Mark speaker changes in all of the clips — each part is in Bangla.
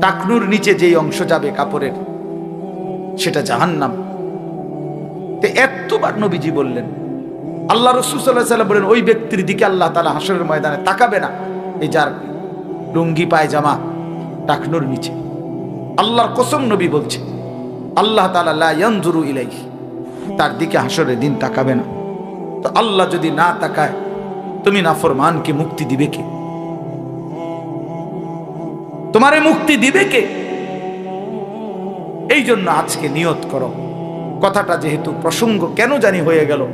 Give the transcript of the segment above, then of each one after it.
Speaker 1: টাকনুর নিচে যেই অংশ যাবে কাপড়ের, সেটা জাহান্নাম। তো এতবার নবীজি বললেন, আল্লাহ রসুল সাল্লাহ বলেন, ওই ব্যক্তির দিকে আল্লাহ তালা হাসরের ময়দানে তাকাবে না। এই যার লুঙ্গি, পায়জামা, টাকনুর নিচে। আল্লাহর কসম নবী বলছে, আল্লাহ তালা ইলাইহি, তার দিকে হাসরের দিন তাকাবে না। তো আল্লাহ যদি না তাকায়, তুমি নাফরমানকে মুক্তি দিবে কে? তোমারে মুক্তি দিবে কে? এই জন্য আজকে নিয়ত করো। কথাটা যেহেতু প্রসঙ্গ, কেন জানি হয়ে গেল?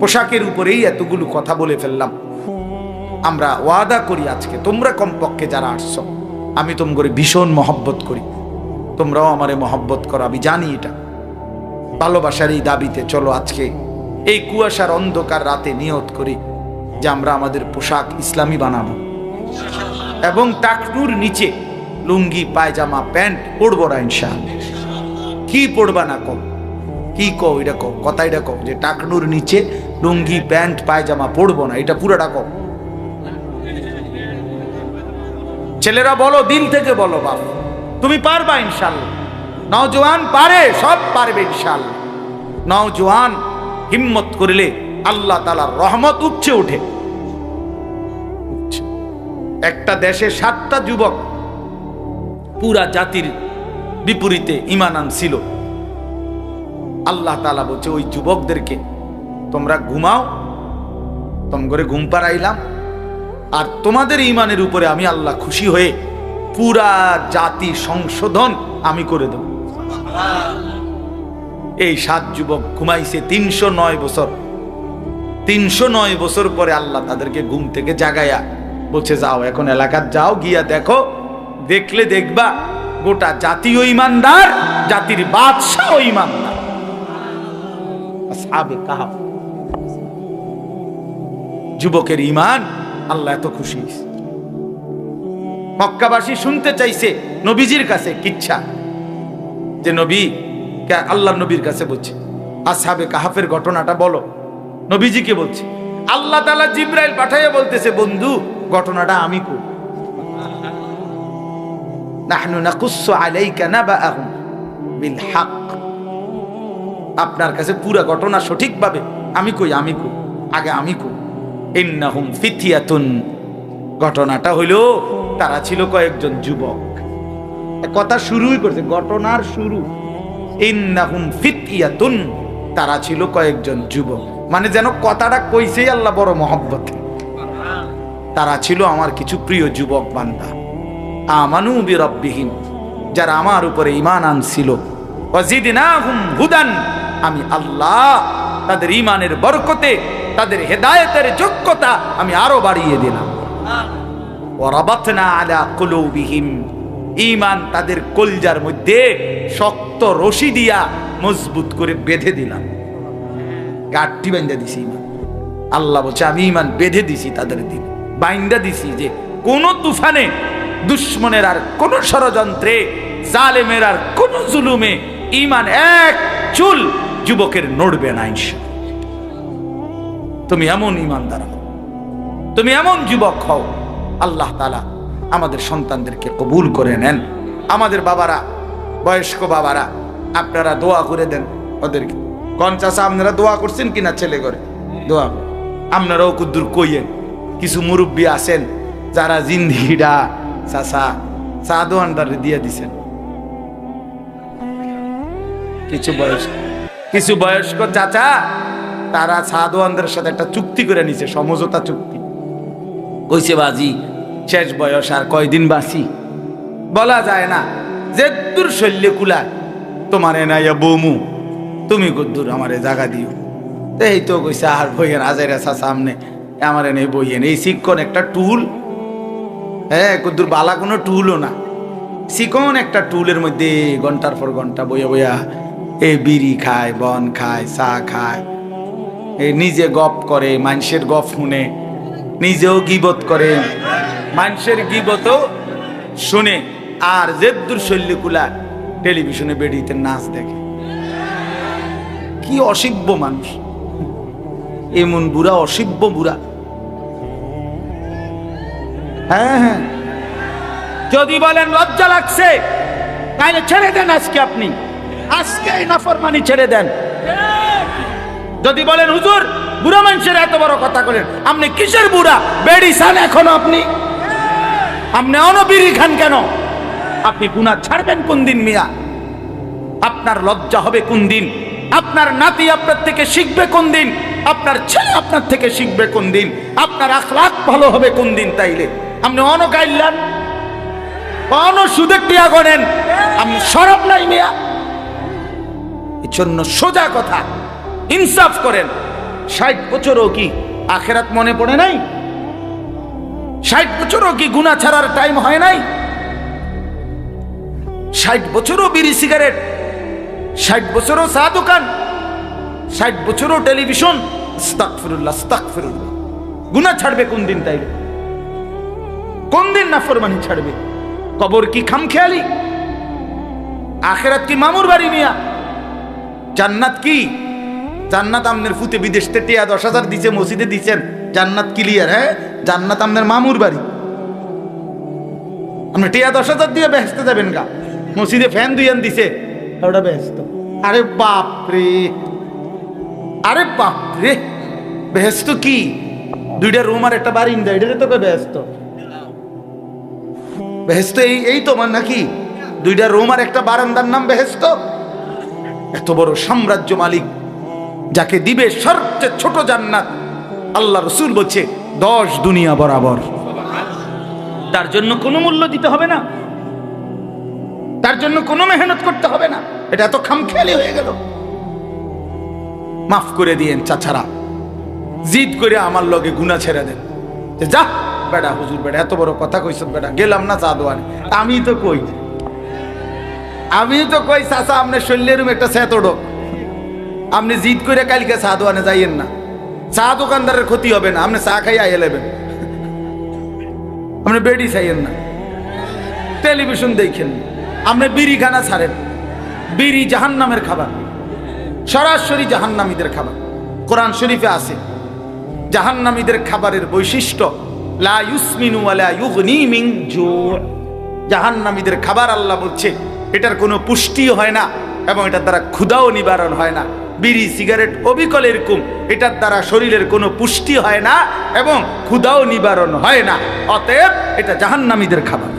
Speaker 1: পোশাকের উপরেই এতগুলো কথা বলে ফেললাম। আমরা ওয়াদা করি আজকে, তোমরা কমপক্ষে যারা আসছো, আমি তোমার ভীষণ মহব্বত করি। তোমরাও আমারে মহব্বত করো, আমি জানি এটা। ভালোবাসার এই দাবিতে চলো আজকে। এই কুয়াশার অন্ধকার রাতে নিয়ত করি যে আমরা আমাদের পোশাক ইসলামী বানাবো। এবং টাকনুর নিচে লুঙ্গি, পায়জামা, প্যান্ট পরবো না ইনশাআল্লাহ। কি পড়বা না কম কি কও এটা কও? কথা এটা কও যে টাকনুর নিচে লুঙ্গি, প্যান্ট, পায়জামা পরবো না, এটা পুরোটা কও। ছেলেরা বলো, দিল থেকে বলো বাপ। তুমি পারবা ইনশাল্লাহ নওজোয়ান পারে, সব পারবে ইনশাল্লাহ নওজোয়ান হিম্মত করলে আল্লাহ তালার রহমত উপচে ওঠে। একটা দেশে সাতটা যুবক পুরা জাতির বিপরীতে ইমান আনছিল। আল্লাহ তালা বলছে, ওই যুবকদেরকে তোমরা ঘুমাও, তোম করে ঘুম পাড়াইলাম, আর তোমাদের ইমানের উপরে আমি আল্লাহ খুশি হয়ে পুরা জাতি সংশোধন আমি করে দেব। এই সাত যুবক ঘুমাইছে তিনশো নয় বছর। তিনশো নয় বছর পরে আল্লাহ তাদেরকে ঘুম থেকে জাগাইয়া বলছে, যাও, এখন এলাকার যাও, গিয়া দেখো, দেখলে দেখবা, গোটা জাতীয় ইমানদার, জাতির বাদশাহ ইমানদার। যুবকের ইমান আল্লাহ এত খুশি। মক্কাবাসী শুনতে চাইছে, নবীজির কাছে কিচ্ছা। যে নবী আল্লাহ নবীর কাছে বলছে, আসহাবে কাহাফের ঘটনাটা বলো। নবীজিকে বলছে আল্লাহ তালা জিব্রাইল পাঠাইয়া বলতেছে, বন্ধু, ঘটনাটা আমি করি। নাহনু নাকুসসু আলাইকা নাবাআহুম বিল হক। আপনার কাছে পুরা ঘটনা সঠিকভাবে আমি কই আমি কই, আগে আমি কই। ইন্নাহুম ফিতিয়াতুন ঘটনাটা হইল, তারা ছিল কয়েকজন যুবক। কথা শুরুই করছে, ঘটনার শুরু। ইন্নাহুম ফিতিয়াতুন তারা ছিল কয়েকজন যুবক। মানে যেন কথাটা কইছেই আল্লাহ বড় মহব্বত। তারা ছিল আমার কিছু প্রিয় যুবক বান্দা। আমানু বিরব্বিহীন যারা আমার উপরে ইমান আনছিল। আমি আল্লাহ তাদের ইমানের বরকতে, তাদের হেদায়েতের যোগ্যতা আমি আরও বাড়িয়ে দিলাম। ঈমান তাদের কলজার মধ্যে শক্ত রশি দিয়া মজবুত করে বেঁধে দিলাম। গাঠটি বাইন্দা দিছি। ইমান আল্লাহ বলছে, আমি ইমান বেঁধে দিছি তাদের দিন। বাইন্দা দিছি যে কোন তুফানে দুশ্মনের আর কোন ষড়যন্ত্রে, জালেমের আর কোন জুলুমে ইমান এক চুল যুবকের নড়বে না। তুমি এমন ইমানদার হও, তুমি এমন যুবক হও, আল্লাহ তালা আমাদের সন্তানদেরকে কবুল করে নেন। আমাদের বাবারা, বয়স্ক বাবারা, আপনারা দোয়া করে দেন ওদেরকে। কোন চাষা আপনারা দোয়া করছেন কিনা ছেলে করে দোয়া। আপনারাও কুদ্দুর কইয়েন কিছু মুরব্বী আছেন যারা জিন্দিগিটা চাষা চা দোয়ানদারে দিয়ে দিছেন। কিছু বয়স কিছু বয়স্ক চাচা তারা সাদওয়ানদের সাথে একটা চুক্তি করে নিছে সমঝোতা চুক্তি। কইছে বাজি শেষ বয়স আর কয়দিন বাসি বলা যায় না যে দূর শল্য কুলা তোমার এনাইয়া বৌমু। তুমি কদ্দুর আমারে জাগা দিও। এই তো কইছে, আর বইয়েন আজাইরা সা সামনে। আমার এনে বইয়েন এই শিক্ষণ একটা টুল হ্যাঁ কদ্দুর বালা কোনো টুলও না। শিকন একটা টুলের মধ্যে ঘণ্টার পর ঘণ্টা বইয়া বইয়া এ বিড়ি খায়, বন খায়, চা খায়। এ নিজে গপ করে, মানুষের গপ শুনে, নিজেও গিবত করে। মানুষের গিবতও শুনে। আর জেদ্দুর শৈল্যকুলা টেলিভিশনে বেড়িতে নাচ দেখে। কি অসিব্য মানুষ? এমন বুড়া, অসিব্য বুড়া। হ্যাঁ হ্যাঁ। যদি বলেন লজ্জা লাগছে তাহলে ছেড়ে দেন আজকে আপনি। আজকে এই নাফরমানি ছেড়ে দেন। যদি বলেন, হুজুর, বুড়া মানুষের এত বড় কথা বলেন, আপনি কিসের বুড়া? বেড়ি সান এখনও আপনি? আপনি অনবিরি খান কেন? আপনি গুণা ছাড়বেন কোন দিন মিয়া? আপনার লজ্জা হবে কোন দিন? আপনার নাতি আপনার থেকে শিখবে কোন দিন? আপনার ছেলে আপনার থেকে শিখবে কোন দিন? আপনার আখলাখ ভালো হবে কোন দিন তাইলে? আপনি অন গাইলেন অন সুদের টিয়া গনেন আপনি সরব নাই মিয়া? জন্য সোজা কথা। ইনসাফ করেন। ষাট বছরও কি আখেরাত মনে পড়ে নাই? ষাট বছরও কি গুণা ছাড়ার টাইম হয় নাই? ষাট বছরও বিড়ি সিগারেট ষাট বছরও চা দোকান ষাট বছরও টেলিভিশন। ফিরুল্লাহ ছাড়বে কোন দিন তাইলে? কোন দিন নাফরমানি ছাড়বে? কবর কি খামখেয়ালি? আখেরাত কি মামুর বাড়ি মিয়া? জান্নাত কি? জান্নাত আমনের ফুতে বিদেশ টিয়া দশ হাজার দিছে, মসজিদে দিছেন। জান্নাত ক্লিয়ার হ্যাঁ? জান্নাত আমনের মামুর বাড়ি। আপনি টিয়া দশ হাজার দিয়ে বেহেস্তে যাবেন গা। মসজিদে ফ্যান দুইয়ান দিছে। ওটা বেহেস্ত আরে বাপ রে আরে বাপ রে বেহেস্ত কি? দুইটা রুম আর একটা বাড়ি ইন্দা এটারে তো বেহেস্ত বেহেস্ত এই এই তোমার নাকি। দুইটা রুম আর একটা বারান্দার নাম বেহেস্ত এত বড় সাম্রাজ্য মালিক যাকে দিবে সবচেয়ে ছোট জান্নাত। আল্লাহ রসুল বলছে দশ দুনিয়া বরাবর। তার জন্য কোনো মূল্য দিতে হবে না। তার জন্য কোনো মেহনত করতে হবে না। এটা এত খামখেয়ালি হয়ে গেল। মাফ করে দিয়েন চাচারা। জিদ করে আমার লগে গুণা ছেড়ে দেন। যে যা, বেটা, হুজুর, বেটা, এত বড় কথা কইছ বেটা, গেলাম না চা দোয়ানে আমি তো কই, আমি তো কই, চাচা আপনার শৈলের একটা সেত ডোক আপনি জিদ করে কালকে চা দোয়ানে যাইয়েন না। চা দোকানদারের ক্ষতি হবে না, আপনি চা খাই আইয়ে নেবেন আপনি বেডি চাইয়েন না। টেলিভিশন দেখেন। আপনি বিড়ি খানা ছাড়েন। বিড়ি জাহান্নামের খাবার। সরাসরি জাহান্নামীদের খাবার। কোরআন শরীফে আছে। জাহান্নামীদের খাবারের বৈশিষ্ট্য, লা ইউসমিনু ওয়ালা ইউগনি মিন জু' জাহান্নামীদের খাবার আল্লাহ বলছে, এটার কোনো পুষ্টি হয় না এবং এটার দ্বারা ক্ষুধাও নিবারণ হয় না। বিড়ি, সিগারেট অবিকল এরকম এটার দ্বারা শরীরের কোনো পুষ্টি হয় না এবং ক্ষুধাও নিবারণ হয় না। অতএব এটা জাহান্নামীদের খাবার।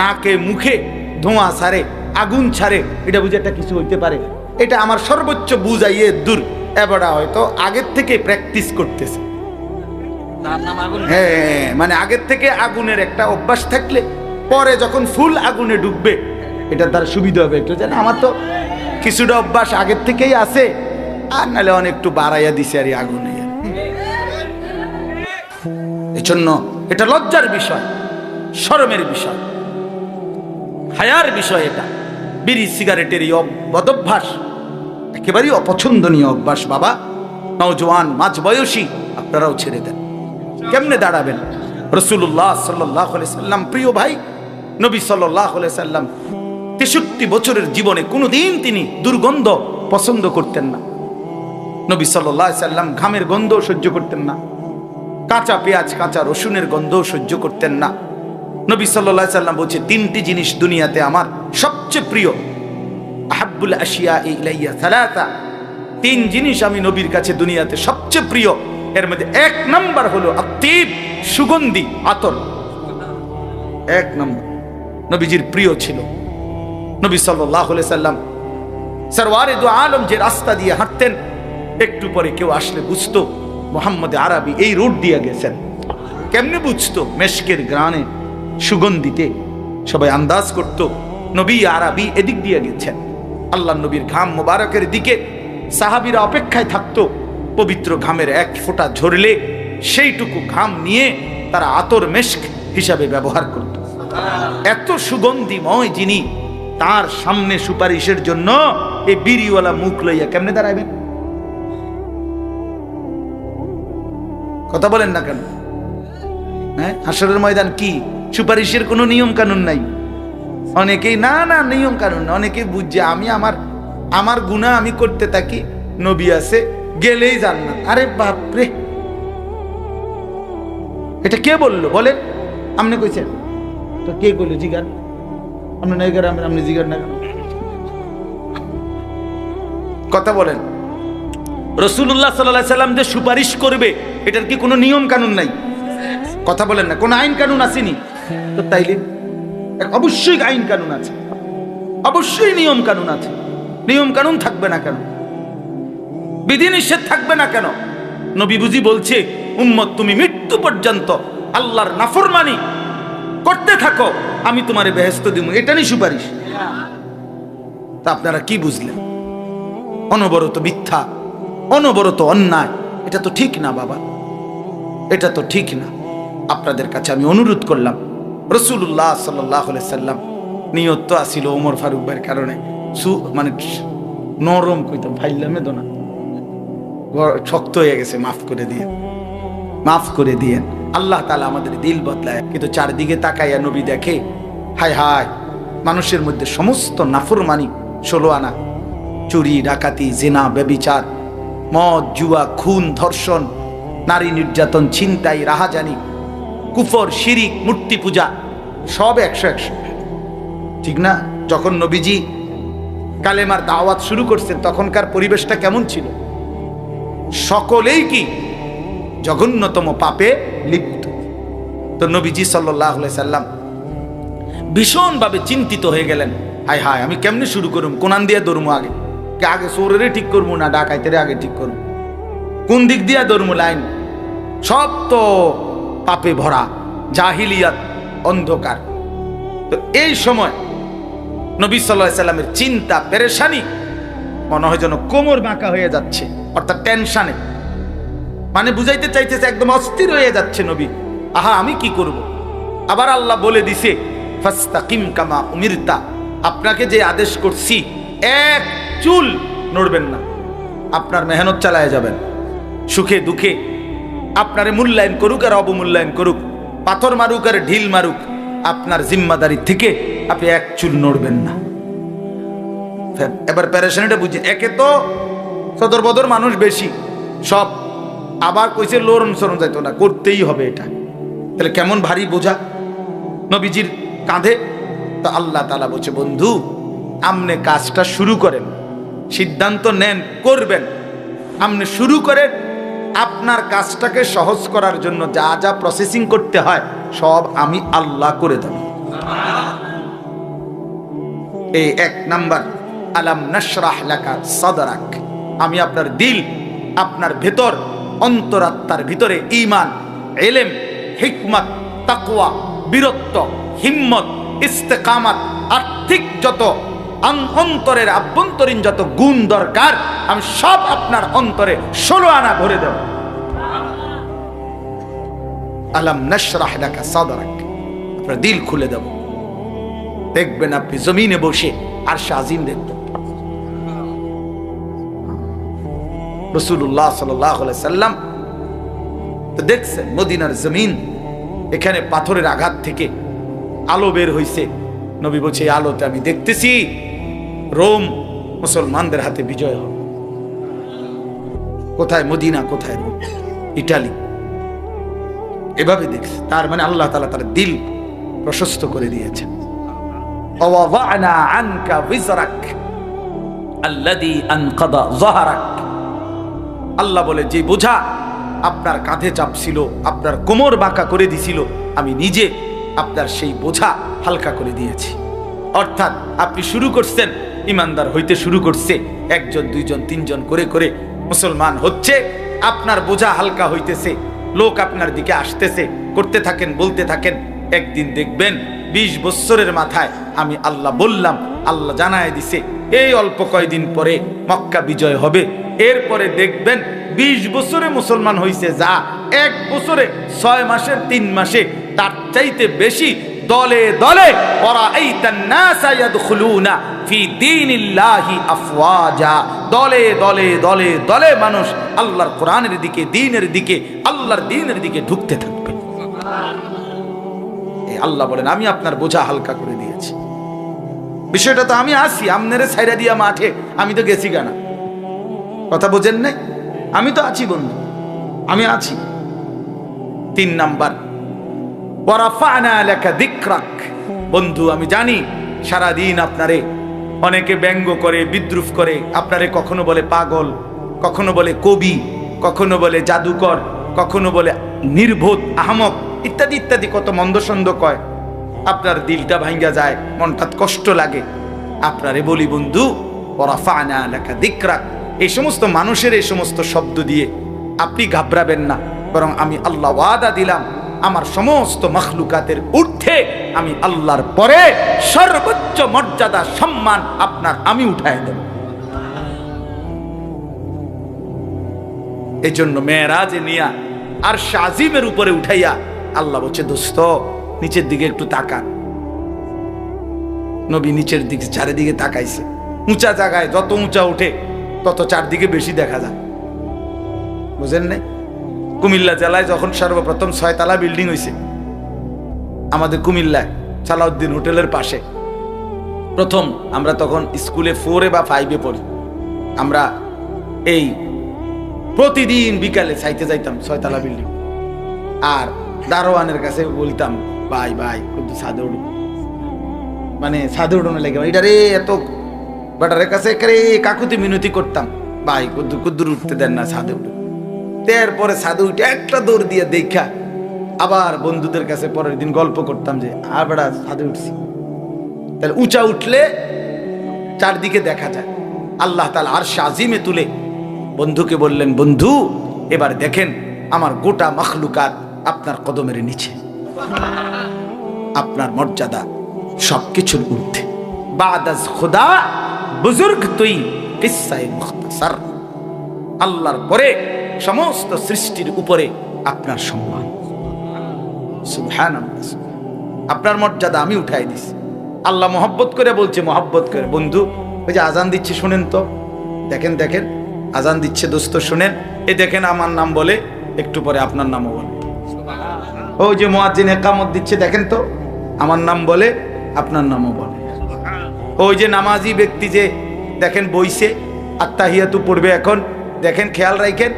Speaker 1: নাকে মুখে ধোঁয়া ছাড়ে আগুন ছাড়ে এটা বুঝে একটা কিছু হইতে পারে। এটা আমার সর্বোচ্চ বুঝাইয়ে দূর। এবারটা হয়তো আগের থেকে প্র্যাকটিস করতেছে।
Speaker 2: তার নাম আগুন?
Speaker 1: হ্যাঁ মানে আগের থেকে আগুনের একটা অভ্যাস থাকলে পরে যখন ফুল আগুনে ডুববে এটার দ্বারা সুবিধা হবে। একটু জানে আমার তো কিছুটা অভ্যাস আগের থেকেই আছে। আর নাহলে অনেক একটু বাড়াইয়া দিছে আর আগুনে। এই জন্য এটা লজ্জার বিষয় শরমের বিষয়। হায়ার বিষয় এটা। বিড়ি, সিগারেটের এই বদভ্যাস। একেবারেই অপছন্দনীয় অভ্যাস, বাবা। নওজোয়ান, মাঝ বয়সী, আপনারাও ছেড়ে দেন। কেমনে দাঁড়াবেন? রসুল্লাহ সাল্লাহ সাল্লাম, প্রিয় ভাই, নবী সাল্লাহ সাল্লাম, তেষট্টি বছরের জীবনে কোনোদিন তিনি দুর্গন্ধ পছন্দ করতেন না। নবী সাল্লাহ সাল্লাম ঘামের গন্ধ সহ্য করতেন না। কাঁচা পেঁয়াজ, কাঁচা রসুনের গন্ধ সহ্য করতেন না। নবী সাল্লাহ সাল্লাম বলছে, তিনটি জিনিস দুনিয়াতে আমার সবচেয়ে প্রিয়। আহাব্বুল আশিয়া ইলাইয়া সালাতা। তিন জিনিস আমি নবীর কাছে দুনিয়াতে সবচেয়ে প্রিয়। এর মধ্যে এক নাম্বার হলো আত্মীব সুগন্ধি, আতর। এক নম্বর। নবীজির প্রিয় ছিল। নবী সাল্লাহ সাল্লাম সরওয়ারে দু আলম যে রাস্তা দিয়ে হাঁটতেন, একটু পরে কেউ আসলে বুঝতো, মোহাম্মদ আরবি এই রোড দিয়ে গেছেন। কেমনে বুঝতো? মেশকের গ্রানে সুগন্ধিতে সবাই আন্দাজ করত, নবী আরবি এদিক দিয়ে গেছেন। আল্লাহ নবীর ঘাম মোবারকের দিকে সাহাবিরা অপেক্ষায় থাকতো, পবিত্র ঘামের এক ফোঁটা ঝরলে সেইটুকু ঘাম নিয়ে তারা আতর মেশক হিসাবে ব্যবহার করত। এত সুগন্ধিময় যিনি, তার সামনে সুপারিশের জন্য এই বিড়িওয়ালা মুখ লইয়া কেমনে দাঁড়াবেন কথা বলেন না কেন? হ্যাঁ হাসরের ময়দান কি? সুপারিশের কোনো নিয়ম কানুন নাই। অনেকেই, না না নিয়ম কানুন অনেকেই বুঝছে, আমি আমার আমার গুণা আমি করতে থাকি, নবী আছে, গেলেই জান না আরে বাপরে! এটা কে বলল? বলেন। আপনি কইছেন। তো কে কইলো? জিগার। আপনি নাই আমি আপনি জিগার না কথা বলেন। রসুল্লাহ সাল্লাহ সাল্লাম যে সুপারিশ করবে, এটার কি কোনো নিয়ম কানুন নাই? কথা বলেন না। কোনো আইন কানুন আসেনি? তো তাইলে অবশ্যই আইন কানুন আছে। অবশ্যই নিয়ম কানুন আছে। নিয়ম কানুন থাকবে না কেন? বিধিনিষেধ থাকবে না কেন? নবী বুঝি বলছে, উম্মত তুমি মৃত্যু পর্যন্ত আল্লাহর নাফরমানি করতে থাকো, আমি তোমারে বেহেস্ত দিব। এটা নিয়ে সুপারিশ। তা আপনারা কি বুঝলেন? অনবরত মিথ্যা, অনবরত অন্যায়, এটা তো ঠিক না বাবা। এটা তো ঠিক না। আপনাদের কাছে আমি অনুরোধ করলাম রসুল্লাহ সাল্লাহ সাল্লাম নিয়ত তো আসিল ওমর ফারুক ভাইয়ের কারণে। সু মানে নরম কইতাম, ফাইলামে না শক্ত হয়ে গেছে, মাফ করে দিয়ে। মাফ করে দিয়েন আল্লাহ তালা আমাদের দিল বদলায়। কিন্তু চারদিকে তাকাইয়া নবী দেখে, হায় হায়, মানুষের মধ্যে সমস্ত নাফরমানি, ষোলো আনা। চুরি, ডাকাতি, জেনা, ব্যবিচার, মদ, জুয়া, খুন, ধর্ষণ, নারী নির্যাতন, ছিনতাই, রাহাজানি কুফর, শিরিক, মূর্তি পূজা, সব একশো একশো। ঠিক না? যখন নবীজি কালেমার দাওয়াত শুরু করছেন, তখনকার পরিবেশটা কেমন ছিল? সকলেই কি জঘন্যতম পাপে লিপ্ত? তো নবীজি সাল্লাহ সাল্লাম ভীষণভাবে চিন্তিত হয়ে গেলেন। হায় হায়, আমি কেমনে শুরু করুম? কোনান দিয়ে দৌড়মু আগে? কে আগে সোরেরে ঠিক করব না ডাকাইতেরে আগে ঠিক করব কোন দিক দিয়ে দৌড়মু লাইন? সব তো পাপে ভরা, জাহিলিয়াত, অন্ধকার। তো এই সময় নবী সাল্লাহ সাল্লামের চিন্তা, পেরেশানি মনে হয় যেন কোমর বাঁকা হয়ে যাচ্ছে, অর্থাৎ টেনশানে। মানে বুঝাইতে চাইতেছে একদম অস্থির হয়ে যাচ্ছে নবী। আহা, আমি কি করব। আবার আল্লাহ বলে দিছে কামা উমিরতা। আপনাকে যে আদেশ করছি, এক চুল নড়বেন না। আপনার মেহনত চালায় যাবেন। সুখে দুঃখে আপনারে মূল্যায়ন করুক আর অবমূল্যায়ন করুক। পাথর মারুক আর ঢিল মারুক, আপনার জিম্মাদারি থেকে আপনি এক চুল নড়বেন না। এবার প্যারেশানিটা বুঝি, একে তো সদর বদর মানুষ বেশি, সব আবার কইছে লোরন সরণ যাইতো না, করতেই হবে এটা। তাহলে কেমন ভারী বোঝা? নবীজির কাঁধে? তা আল্লাহ তালা বলছে, বন্ধু, আমনে কাজটা শুরু করেন, সিদ্ধান্ত নেন, করবেন। আপনি শুরু করেন আপনার কাজটাকে সহজ করার জন্য যা যা প্রসেসিং করতে হয়, সব আমি আল্লাহ করে দেব। এই এক নাম্বার, আলাম নশরাহ লেখা সদরাক। আমি আপনার দিল, আপনার ভেতর, অন্তরাত্মার ভিতরে ইমান এলেম, হিকমত, তাকওয়া, বীরত্ব, হিম্মত, ইস্তেকামাত, আর্থিক যত অন্তরের আভ্যন্তরীণ যত গুণ দরকার, আমি সব আপনার অন্তরে ষোলো আনা ভরে দেব। আলাম নশরাহ লেখা সদরাক। আপনার দিল খুলে দেব। দেখবেন আপনি জমিনে বসে আর শাজিম দেখবেন। রসুল্লাহ সাল্লাম দেখছেন মদিনার জমিন, এখানে পাথরের আঘাত থেকে আলো বের হইছে। নবী বলছে, এই আলোতে আমি দেখতেছি, রোম মুসলমানদের হাতে বিজয় হবে। কোথায় মদিনা, কোথায় রোম? ইটালি। এভাবে দেখছে। তার মানে আল্লাহ তালা তার দিল প্রশস্ত করে দিয়েছেন। আল্লাহ বলে, যে বোঝা, আপনার কাঁধে চাপ ছিল, আপনার কোমর বাঁকা করে দিছিল, আমি নিজে আপনার সেই বোঝা হালকা করে দিয়েছি। অর্থাৎ আপনি শুরু করছেন, ইমানদার হইতে শুরু করছে, একজন, দুইজন, তিনজন করে করে মুসলমান হচ্ছে, আপনার বোঝা হালকা হইতেছে, লোক আপনার দিকে আসতেছে, করতে থাকেন, বলতে থাকেন, একদিন দেখবেন, বিশ বৎসরের মাথায় আমি আল্লাহ বললাম, আল্লাহ জানায় দিছে, এই অল্প কয়দিন পরে মক্কা বিজয় হবে, এরপরে দেখবেন বিশ বছরে মুসলমান হইছে যা, এক বছরে ছয় মাসের তিন মাসে তার চাইতে বেশি দলে দলে ওরা ফি আফওয়াজা। দলে দলে দলে দলে মানুষ আল্লাহর কোরআনের দিকে দ্বীনের দিকে, আল্লাহর দ্বীনের দিকে ঢুকতে থাকবে। আল্লাহ বলেন, আমি আপনার বোঝা হালকা করে দিয়েছি। বিষয়টা তো আমি আসি আমনেরে সাইরা দিয়া মাঠে, আমি তো গেছি কেনা? কথা বোঝেন নাই? আমি তো আছি বন্ধু, আমি আছি। তিন নাম্বার বন্ধু, আমি জানি সারাদিন আপনারে অনেকে ব্যঙ্গ করে, বিদ্রুপ করে। আপনারে কখনো বলে পাগল, কখনো বলে কবি, কখনো বলে জাদুকর, কখনো বলে নির্বোধ, আহমক ইত্যাদি ইত্যাদি কত মন্দসন্দ কয়। আপনার দিলটা ভাঙ্গা যায়, মনটা কষ্ট লাগে। আপনারে বলি বন্ধু দিকরাক। এই সমস্ত মানুষের এই সমস্ত শব্দ দিয়ে আপনি ঘাবড়াবেন না, বরং আমি আল্লাহ ওয়াদা দিলাম। আমার সমস্ত মখলুকাতের ঊর্ধ্বে আমি আল্লাহর পরে সর্বোচ্চ মর্যাদা, সম্মান আপনার আমি উঠাই দেব। এই জন্য মেয়েরাজে নিয়া আর শাজিমের উপরে উঠাইয়া আল্লাহ বলছে, দোস্ত, নিচের দিকে একটু তাকান। নবী নিচের দিকে, চারিদিকে তাকাইছে। উঁচা জায়গায় যত উঁচা উঠে, তত চারদিকে বেশি দেখা যায়। বুঝেন নাই? কুমিল্লা জেলায় যখন সর্বপ্রথম ছয়তলা বিল্ডিং হয়েছে আমাদের কুমিল্লায় সালাউদ্দিন হোটেলের পাশে। প্রথম আমরা তখন স্কুলে ফোরে বা ফাইভে পড়ি। আমরা এই প্রতিদিন বিকালে চাইতে যাইতাম ছয়তলা বিল্ডিং। আর দারোয়ানের কাছে বলতাম, ভাই ভাই কিন্তু ছাদে উঠুন মানে ছাদে উঠোনে লেগে, এটা রে, এত বাটারের কাছে কাকুতি মিনতি করতাম। ভাই, কুদ্দুর কুদ্দুর উঠতে দেন না, ছাদে উঠে তারপরে ছাদে উঠে একটা দৌড় দিয়ে দেখা। আবার বন্ধুদের কাছে পরের দিন গল্প করতাম যে আর বেড়া উঠছি। তাহলে উঁচা উঠলে চারদিকে দেখা যায়। আল্লাহ তালা আর সাজিমে তুলে বন্ধুকে বললেন, বন্ধু, এবার দেখেন আমার গোটা মখলুকাত আপনার কদমের নিচে। আপনার মর্যাদা সবকিছুর ঊর্ধ্বে। বাদাজ খোদা বুজুর্গ তুই কিসাই মুখতাসার। আল্লাহর পরে সমস্ত সৃষ্টির উপরে আপনার সম্মান। আপনার মর্যাদা আমি উঠাই দিছি। আল্লাহ মহব্বত করে বলছে মহব্বত করে। বন্ধু ওই যে আজান দিচ্ছে শুনেন তো। দেখেন দেখেন। আজান দিচ্ছে দোস্ত শুনেন। এ দেখেন আমার নাম বলে একটু পরে আপনার নামও বলে। ও যে মোয়াজ্জিন একামত দিচ্ছে দেখেন তো। আমার নাম বলে আপনার নামও বলে। ওই যে নামাজি ব্যক্তি যে দেখেন বইছে আত্মাহিয়াতু পড়বে এখন। দেখেন খেয়াল রাখেন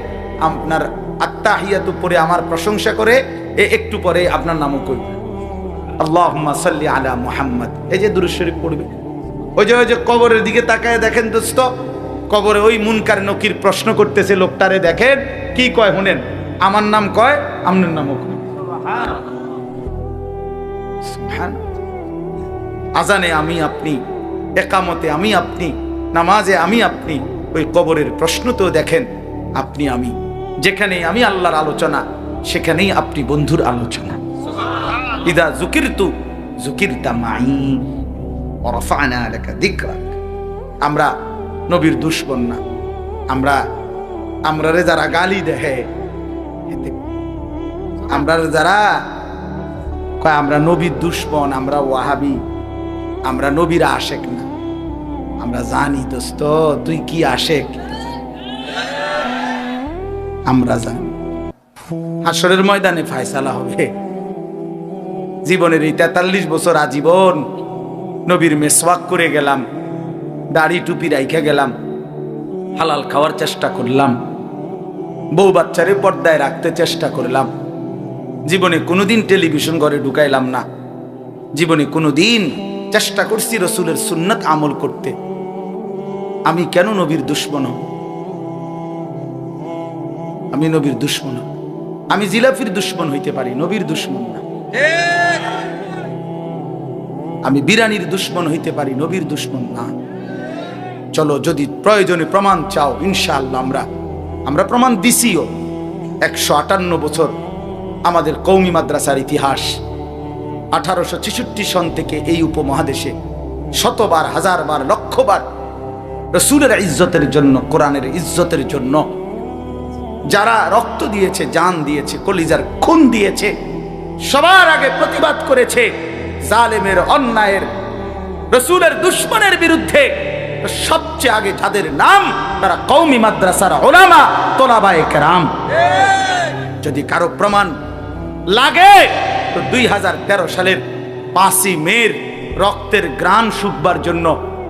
Speaker 1: আপনার আত্মাহিয়াতু পড়ে আমার প্রশংসা করে, এ একটু পরে আপনার নামও করবে আল্লাহ সাল্লি আলা মুহাম্মদ। এই যে দুরুদ শরীফ পড়বে। ওই যে ওই যে কবরের দিকে তাকায় দেখেন দোস্ত, কবরে ওই মুনকার নকির প্রশ্ন করতেছে, লোকটারে দেখেন, কি কয় শুনেন? আমার নাম কয়, আপনার নামও কয়। আজানে আমি আপনি, একামতে আমি আপনি, নামাজে আমি আপনি, ওই কবরের প্রশ্ন তো দেখেন, আপনি আমি। যেখানে আমি আল্লাহর আলোচনা, সেখানেই আপনি বন্ধুর আলোচনা। ইদা জুকির তু জুকির দিকরাক। আমরা নবীর দুশ্মন না। আমরা রে যারা গালি দেহে আমরা যারা, কয় আমরা নবীর দুশ্মন, আমরা ওয়াহাবি, আমরা নবীর আশেক না। আমরা জানি দোস্ত, তুই কি আশেক? আমরা জানি। হাসরের ময়দানে ফায়সালা হবে। জীবনের এই তেতাল্লিশ বছর আজীবন নবীর মেসওয়াক করে গেলাম, দাড়ি টুপি রাইখে গেলাম, হালাল খাওয়ার চেষ্টা করলাম, বউ বাচ্চারে পর্দায় রাখতে চেষ্টা করলাম। জীবনে কোনোদিন টেলিভিশন ঘরে ঢুকাইলাম না। জীবনে কোনোদিন চেষ্টা করছি রসুলের সুন্নত আমল করতে। আমি কেন নবীর দুশ্মন হব? আমি নবীর দুশ্মন। আমি জিলাফির দুশ্মন হইতে পারি, নবীর দুশ্মন না। আমি বিরানির দুশ্মন হইতে পারি, নবীর দুশ্মন না। চলো, যদি প্রয়োজনে প্রমাণ চাও, ইনশাআল্লাহ আমরা আমরা প্রমাণ দিছিও। একশো আটান্ন বছর আমাদের কৌমি মাদ্রাসার ইতিহাস। আঠারোশো ছেষট্টি সন থেকে এই উপমহাদেশে শতবার, হাজারবার, লক্ষবার রসুলের ইজ্জতের জন্য, কোরআনের ইজ্জতের জন্য যারা রক্ত দিয়েছে, জান দিয়েছে, কলিজার খুন দিয়েছে, সবার আগে প্রতিবাদ করেছে জালেমের অন্যায়ের, রসুলের দুশ্মনের বিরুদ্ধে। সবচেয়ে আগে যাদের নাম, তারা কৌমি মাদ্রাসার ওলামা, তোলাবায়ে কেরাম। যদি কারও প্রমাণ লাগে, তো দুই হাজার তেরো সালের পাঁচই মের রক্তের গ্রাম শুকবার জন্য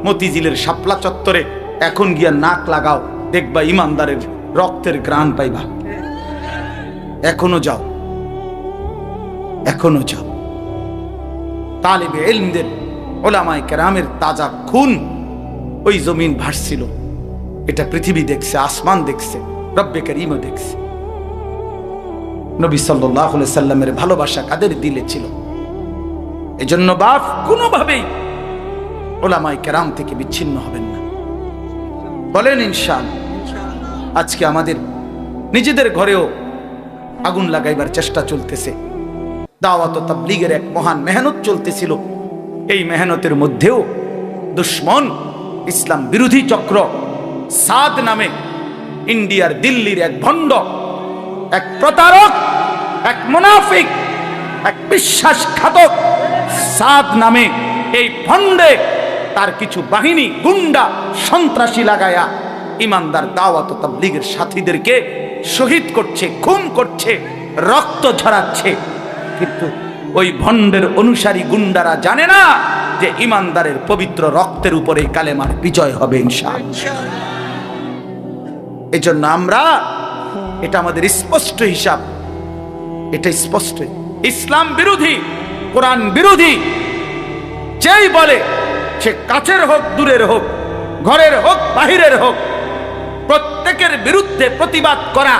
Speaker 1: মতিঝিলের শাপলা চত্বরে এখন গিয়া নাক লাগাও, দেখবা ইমানদারের রক্তের গ্রাণ পাইবা। এখনও যাও। এখনও যাও। তালেবে এলমদের ওলামায় কেরামের তাজা খুন ওই জমিন ভাসছিল। এটা পৃথিবী দেখছে, আসমান দেখছে, রব্বে করিমও দেখছে। নবী সাল্লাহ সাল্লামের ভালোবাসা কাদের দিলে ছিল? এজন্য বাপ, কোনোভাবেই ওলামাই কেরাম থেকে বিচ্ছিন্ন হবেন না। বলেন ইনশাল আজকে আমাদের নিজেদের ঘরেও আগুন লাগাইবার চেষ্টা চলতেছে। দাওয়াত তাবলীগের এক মহান মেহনত চলতেছিল। এই মেহনতের মধ্যেও দুশ্মন, ইসলাম বিরোধী চক্র, সাদ নামে ইন্ডিয়ার দিল্লির এক ভণ্ড, এক প্রতারক, এক মুনাফিক, এক বিশ্বাসঘাতক সাদ নামে এই ভণ্ডে তার কিছু বাহিনী, গুন্ডা, সন্ত্রাসী লাগায়া ইমানদার দাওয়াত তাবলীগের সাথীদেরকে শহীদ করছে, খুন করছে, রক্ত ঝরাচ্ছে। কিন্তু ওই ভণ্ডের অনুসারী গুন্ডারা জানে না যে ইমানদারের পবিত্র রক্তের উপরে কালেমার বিজয় হবে এই জন্য আমরা এটা আমাদের স্পষ্ট হিসাব, এটা স্পষ্ট। ইসলাম বিরোধী, কোরআন বিরোধী, যেই বলে সে কাছের হোক, দূরের হোক, ঘরের হোক, বাহিরের হোক প্রত্যেকের বিরুদ্ধে প্রতিবাদ করা।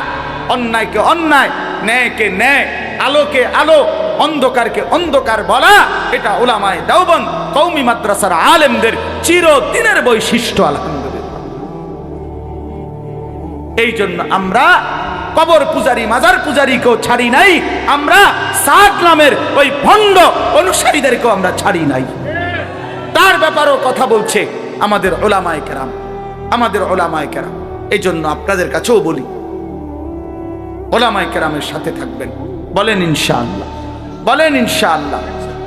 Speaker 1: অন্যায়কে অন্যায়, ন্যায়কে ন্যায়, আলোকে আলো, অন্ধকারকে অন্ধকার বলা, এটা ওলামায় দাওবন কৌমি মাদ্রাসার আলেমদের চিরদিনের বৈশিষ্ট্য, আলহামদুলিল্লাহ। এই জন্য আমরা কবর পূজারি, মাজার পূজারীকেও ছাড়ি নাই, আমরা সাদ নামের ওই ভণ্ড অনুসারীদেরকেও আমরা ছাড়ি নাই। তার ব্যাপারেও কথা বলছে আমাদের ওলামায় কেরাম, আমাদের ওলামায় কেরাম। এই জন্য আপনাদের কাছেও বলি, ওলামায় কেরামের সাথে থাকবেন। বলেন ইনশাআল্লাহ বলেন ইনশাআল্লাহ।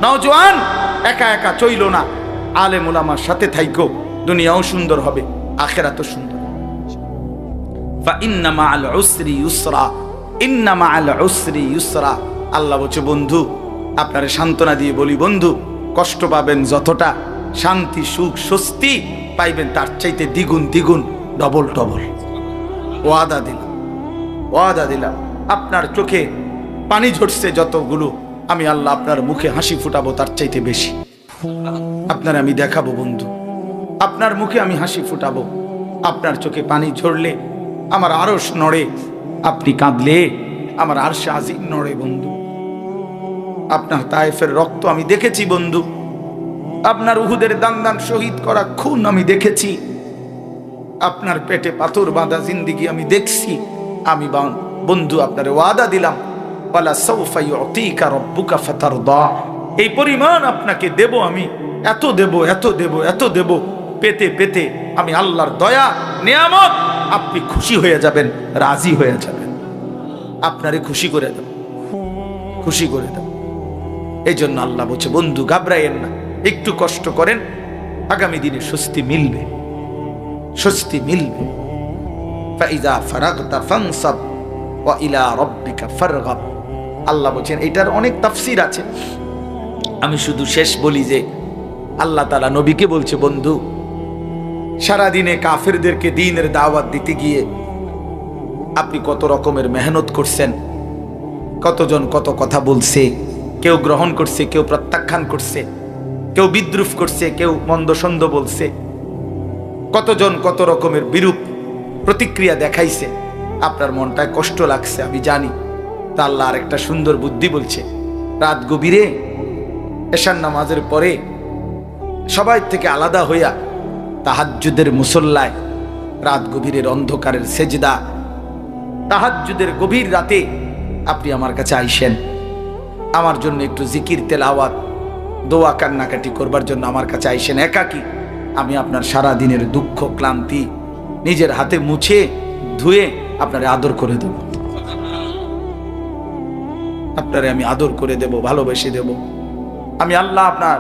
Speaker 1: নওজোয়ান একা একা চইল না। আলেম ওলামার সাথে থাইকো, দুনিয়াও সুন্দর হবে, আখেরাতও সুন্দর আল্লাহ বলছে, বন্ধু, আপনারে সান্ত্বনা দিয়ে বলি, বন্ধু, কষ্ট পাবেন যতটা, শান্তি, সুখ, স্বস্তি পাইবেন তার চাইতে দ্বিগুণ দ্বিগুণ। ডবল ডবল ওয়াদা দিলাম ওয়াদা দিলাম। আপনার চোখে পানি ঝরছে যতগুলো, আমি আল্লাহ আপনার মুখে হাসি ফুটাবো তার চাইতে বেশি। আপনার আমি দেখাবো বন্ধু, আপনার মুখে আমি হাসি ফুটাবো। আপনার চোখে পানি ঝরলে আমার আরস নড়ে, আপনি কাঁদলে আমার আরশে আজিম নড়ে বন্ধু। আপনার তায়েফের রক্ত আমি দেখেছি বন্ধু, আপনার উহুদের দান দান শহীদ করা খুন আমি দেখেছি। আপনার পেটে পাথর বাঁধা জিন্দিগি আমি দেখছি। আমি বন্ধু আপনার ওয়াদা দিলাম। ফাতারদা। এই পরিমাণ আপনাকে দেব আমি। এত দেব এত দেব এত দেব। পেতে পেতে আমি আল্লাহর দয়া, নিয়ামত, আপনি খুশি হয়ে যাবেন, রাজি হয়ে যাবেন। আপনারে খুশি করে দেব। খুশি করে দেব। এই জন্য আল্লাহ বলছে, বন্ধু ঘাবড়াইয়েন না। একটু কষ্ট করেন, আগামী দিনে স্বস্তি মিলবে। স্বস্তি মিলবে। ফানসাব ওয়া ইলা ফারগাব। আল্লাহ বলছেন, এটার অনেক তাফসীর আছে। আমি শুধু শেষ বলি যে, আল্লাহ তাআলা নবীকে বলছে, বন্ধু, সারাদিনে কাফেরদেরকে দিনের দাওয়াত দিতে গিয়ে আপনি কত রকমের মেহনত করছেন, কতজন কত কথা বলছে, কেউ গ্রহণ করছে, কেউ প্রত্যাখ্যান করছে, কেউ বিদ্রুপ করছে, কেউ মন্দ সন্দ বলছে। কতজন কত রকমের বিরূপ প্রতিক্রিয়া দেখাইছে? আপনার মনটায় কষ্ট লাগছে, আমি জানি। তা আল্লাহ আর একটা সুন্দর বুদ্ধি বলছে। রাত গভীরে, এশার নামাজের পরে সবাই থেকে আলাদা হইয়া তাহাজ্জুদের মুসল্লায় রাত গভীরের অন্ধকারের সেজদা। তাহাজ্জুদের গভীর রাতে আপনি আমার কাছে আইসেন। আমার জন্য একটু জিকির, তেলাওয়াত, দোয়া, কান্নাকাটি করবার জন্য আমার কাছে আইসেন। একাকি আমি আপনার সারা দিনের দুঃখ, ক্লান্তি নিজের হাতে মুছে, ধুয়ে আপনারে আদর করে দেব। আপনারে আমি আদর করে দেব, ভালোবেসে দেব। আমি আল্লাহ আপনার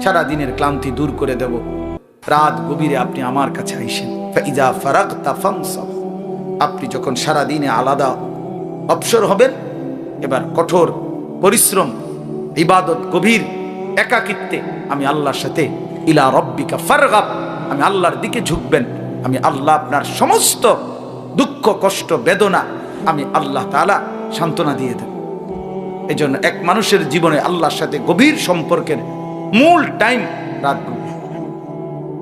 Speaker 1: সারা দিনের ক্লান্তি দূর করে দেব। রাত গভীরে আপনি আমার কাছে আইসেন। ফাইজা ফারাগতা ফানসাব। আপনি যখন সারা দিনে আলাদা অবসর হবেন, এবার কঠোর পরিশ্রম, ইবাদত, গভীর একাকিত্বে আমি আল্লাহর সাথে ইলা রব্বিকা ফারগাব। আমি আল্লাহর দিকে ঝুঁকবেন। আমি আল্লাহ আপনার সমস্ত দুঃখ, কষ্ট, বেদনা আমি আল্লাহ তাআলা সান্ত্বনা দিয়ে দেব। এই জন্য এক মানুষের জীবনে আল্লাহর সাথে গভীর সম্পর্কের মূল টাইম রাত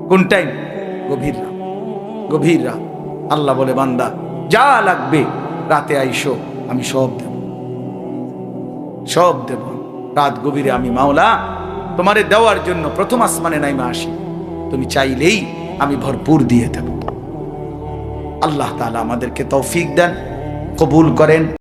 Speaker 1: কোন টাইম? গভীর রাত। গভীর রাত। আল্লাহ বলে, বান্দা, যা লাগবে রাতে আইসো, আমি সব দেব। সব দেব। রাত গভীরে আমি মাওলা তোমারে দেওয়ার জন্য প্রথম আসমানে নাইমা আসি। তুমি চাইলেই আমি ভরপুর দিয়ে দেব। আল্লাহ তালা আমাদেরকে তৌফিক দেন, কবুল করেন।